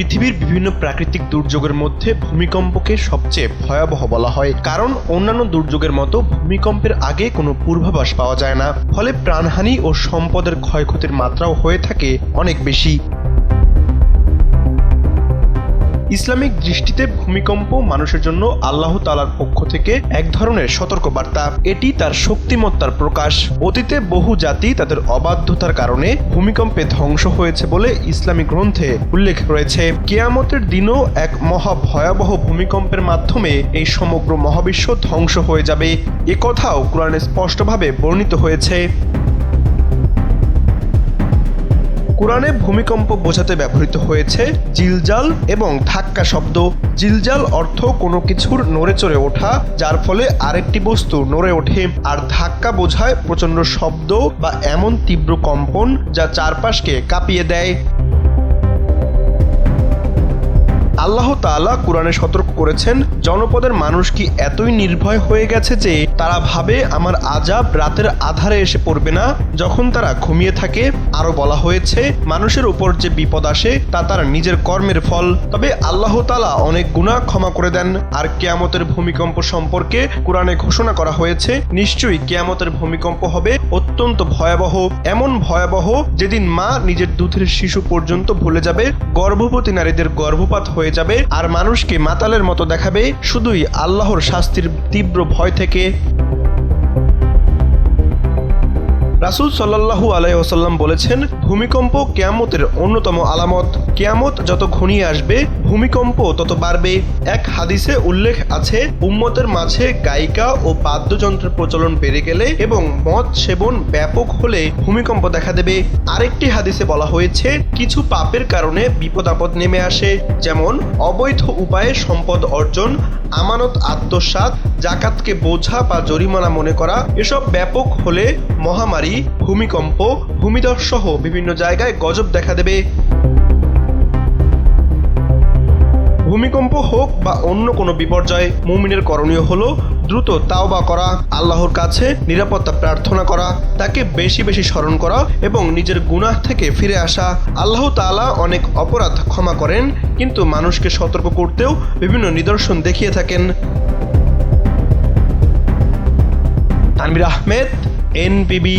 পৃথিবীর বিভিন্ন প্রাকৃতিক দুর্যোগের মধ্যে ভূমিকম্পকে সবচেয়ে ভয়াবহ বলা হয়। কারণ অন্যান্য দুর্যোগের মতো ভূমিকম্পের আগে কোনো পূর্বাভাস পাওয়া যায় না। ফলে প্রাণহানি ও সম্পদের ক্ষয়ক্ষতির মাত্রাও হয়ে থাকে অনেক বেশি। ইসলামিক দৃষ্টিতে ভূমিকম্প মানুষের জন্য আল্লাহ তালার পক্ষ থেকে এক ধরনের সতর্কবার্তা। এটি তার শক্তিমত্তার প্রকাশ। অতীতে বহু জাতি তাদের অবাধ্যতার কারণে ভূমিকম্পে ধ্বংস হয়েছে বলে ইসলামী গ্রন্থে উল্লেখ রয়েছে। কেয়ামতের দিনও এক মহা ভয়াবহ ভূমিকম্পের মাধ্যমে এই সমগ্র মহাবিশ্ব ধ্বংস হয়ে যাবে। একথাও কোরআনে স্পষ্টভাবে বর্ণিত হয়েছে। কোরআনে ভূমিকম্প বোঝাতে ব্যবহৃত হয়েছে জিলজাল এবং ধাক্কা শব্দ। জিলজাল অর্থ কোনো কিছুর নড়ে চড়ে ওঠা, যার ফলে আরেকটি বস্তু নড়ে ওঠে। আর ধাক্কা বোঝায় প্রচণ্ড শব্দ বা এমন তীব্র কম্পন যা চারপাশকে কাঁপিয়ে দেয়। আল্লাহ তাআলা কোরআনে সতর্ক করেছেন, জনপদের মানুষ কি এতই নির্ভয় হয়ে গেছে যে তারা ভাবে আমার আজাব রাতের আধারে এসে পড়বে না? যখন তারা ঘুমিয়ে থাকে, আরও বলা হয়েছে, মানুষের উপর যে বিপদ আসে, তা তার নিজের কর্মের ফল। তবে আল্লাহ তালা অনেক গুনাহ ক্ষমা করে দেন। আর কেয়ামতের ভূমিকম্প সম্পর্কে কোরআনে ঘোষণা করা হয়েছে, নিশ্চয়ই কেয়ামতের ভূমিকম্প হবে অত্যন্ত ভয়াবহ। এমন ভয়াবহ যেদিন মা নিজের দুধের শিশু পর্যন্ত ভুলে যাবে। গর্ভবতী নারীদের গর্ভপাত হয়ে যাবে। আর মানুষকে মাতালের মতো দেখাবে। শুধুই আল্লাহর শাস্তির তীব্র ভয় থেকে। রাসুল সাল্লাহু আলাই ওসাল্লাম বলেছেন, ভূমিকম্প কেয়ামতের অন্যতম আলামত। কেয়ামত যত ঘনিয়ে আসবে, ভূমিকম্প তত বাড়বে। এক হাদিসে উল্লেখ আছে, উম্মতের মাঝে গায়িকা ও বাদ্যযন্ত্রের প্রচলন বেড়ে গেলে এবং মদ সেবন ব্যাপক হলে ভূমিকম্প দেখা দেবে। আরেকটি হাদিসে বলা হয়েছে, কিছু পাপের কারণে বিপদ আপদ নেমে আসে, যেমন অবৈধ উপায়ে সম্পদ অর্জন, আমানত আত্মসাৎ, জাকাতকে বোঝা বা জরিমানা মনে করা। এসব ব্যাপক হলে মহামারী ভূমিকম্প, ভূমিধস সহ বিভিন্ন জায়গায় গজব দেখা দেবে। ভূমিকম্প হোক বা অন্য কোনো বিপর্যয়, মুমিনের করণীয় হলো দ্রুত তাওবা করা, আল্লাহর কাছে নিরাপত্তা প্রার্থনা করা, তাকে বেশি বেশি স্মরণ করা এবং নিজের গুনাহ থেকে ফিরে আসা। আল্লাহ তাআলা অনেক অপরাধ ক্ষমা করেন, কিন্তু মানুষকে সতর্ক করতেও বিভিন্ন নিদর্শন দেখিয়ে থাকেন। তানবির আহমেদ এনপিবি